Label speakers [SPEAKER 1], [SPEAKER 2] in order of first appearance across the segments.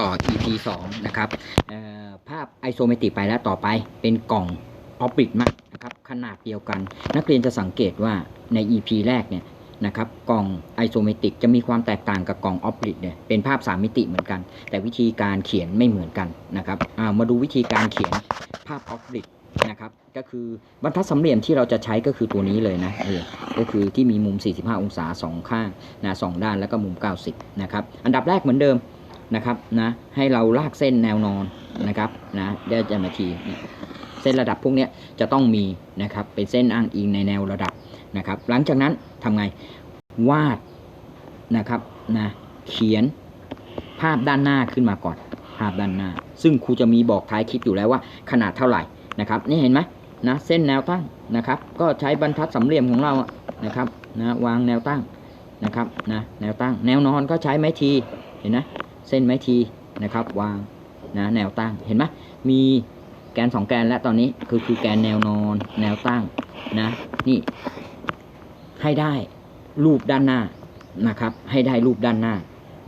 [SPEAKER 1] ต่อ EP 2 นะครับภาพไอโซเมตริกไปแล้วต่อไปเป็นกล่องออฟบิทมากนะครับขนาดเดียวกัน นักเรียนจะสังเกตว่าใน EP แรกเนี่ยนะครับกล่องไอโซเมตริกจะมีความแตกต่างกับกล่องออฟบิทเนี่ยเป็นภาพ 3 มิติเหมือนกัน แต่วิธีการเขียนไม่เหมือนกันนะครับามาดูวิธีการเขียนภาพออฟบิทนะครับก็คือบรรทัดสามเหลี่ยมที่เราจะใช้ก็คือตัวนี้เลยนะเออก็คือที่มีมุม 45 องศาสองข้างนะสองด้านแล้วก็มุม 90 นะครับ อันดับแรกเหมือนเดิม นะครับนะให้เราลากเส้นแนวนอนนะครับนะเดี๋ยวจะมาทีเส้นระดับพวกนี้จะต้องมีนะครับเป็นเส้นอ้างอิงในแนวระดับนะครับ หลังจากนั้นทำไงวาดนะครับนะเขียนภาพด้านหน้าขึ้นมาก่อน ภาพด้านหน้า ซึ่งครูจะมีบอกท้ายคลิปอยู่แล้วว่าขนาดเท่าไหร่นะครับนี่เห็นไหมนะเส้นแนวตั้งนะครับ ก็ใช้บรรทัดสามเหลี่ยมของเรานะครับนะวางแนวตั้งนะครับนะแนวตั้ง แนวนอนก็ใช้ไม้ทีเห็นนะ เส้นไม้ทีนะครับ วางนะแนวตั้งเห็นไหมมีแกน 2 แกนแล้วตอนนี้คือคือแกนแนวนอน แนวตั้งนะ นี่ ให้ได้รูปด้านหน้านะครับ ให้ได้รูปด้านหน้า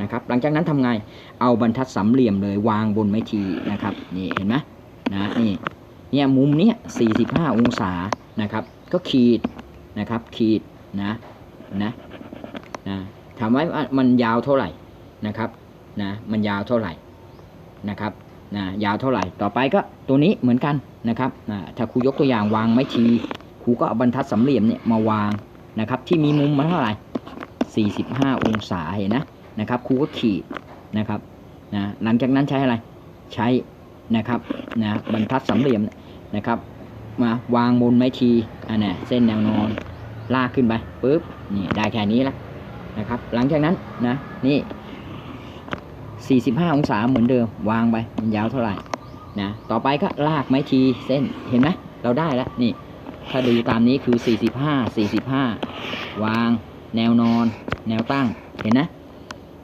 [SPEAKER 1] นะครับ หลังจากนั้นทำไงเอาบรรทัดสามเหลี่ยมเลยวางบนไม้ทีนะครับนี่เห็นไหมนะนี่เนี่ยมุมเนี้ย45 องศานะครับ ก็ขีดนะครับ ขีดนะนะนะถามว่ามันยาวเท่าไหร่นะครับ นะมันยาวเท่าไหร่นะครับนะยาวเท่าไหร่ต่อไปก็ตัวนี้เหมือนกันนะครับนะถ้าครูยกตัวอย่างวางไม้ทีครูก็เอาบรรทัดสามเหลี่ยมเนี่ยมาวางนะครับ ที่มีมุมมาเท่าไหร่ 45 องศาเห็นนะนะครับครูก็ขีดนะครับนะหลังจากนั้นใช้อะไรใช้นะครับนะบรรทัดสามเหลี่ยมนะครับ มาวางบนไม้ทีอันนี้เส้นแนวนอนลากขึ้นไปปุ๊บนี่ได้แค่นี้ละนะครับ หลังจากนั้นนะนี่ 45 องศาเหมือนเดิม วางไปมันยาวเท่าไหร่นะต่อไปก็ลากไม้ทีเส้นเห็นไหมเราได้แล้วนี่ถ้าดูตามนี้คือ 45 45 วาง แนวนอน แนวตั้งเห็นนะ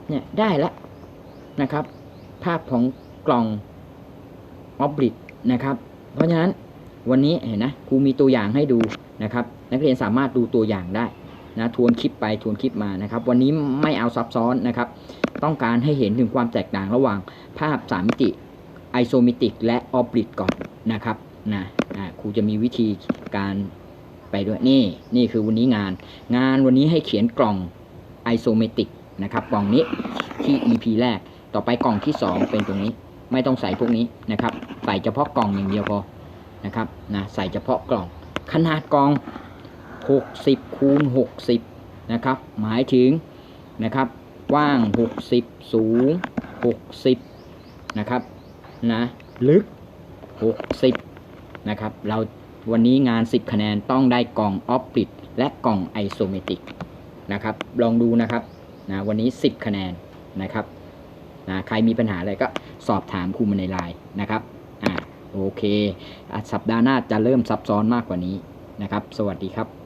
[SPEAKER 1] เนี่ยได้แล้วนะครับ ภาพของกล่องออบลิกนะครับ เพราะฉะนั้นวันนี้เห็นนะครูมีตัวอย่างให้ดูนะครับ นักเรียนสามารถดูตัวอย่างได้ นะทวนคลิปไปทวนคลิปมานะครับ วันนี้ไม่เอาซับซ้อนนะครับ ต้องการให้เห็นถึงความแตกต่างระหว่างภาพ3มิติไอโซมิติกและออบลิกก่อนนะครับนะอ่าครูจะมีวิธีการไปด้วยนี่นี่คือวันนี้งาน งานวันนี้ให้เขียนกล่องไอโซเมตริกนะครับกล่องนี้ที่ EP แรกต่อไปกล่องที่ 2 เป็นตรงนี้ไม่ต้องใส่พวกนี้นะครับ ใส่เฉพาะกล่องอย่างเดียวพอนะครับนะใส่เฉพาะกล่อง ขนาดกล่อง 60 คูณ 60 นะครับ หมายถึงนะครับกว้าง 60 สูง 60 นะครับนะลึก 60 นะครับ เราวันนี้งาน 10 คะแนนต้องได้กล่องออฟฟิศและกล่องไอโซเมติกนะครับ ลองดูนะครับนะวันนี้ 10 คะแนนนะครับนะใครมีปัญหาอะไรก็สอบถามครูมาในไลน์นะครับอ่าโอเคอะสัปดาห์หน้าจะเริ่มซับซ้อนมากกว่านี้นะครับ สวัสดีครับ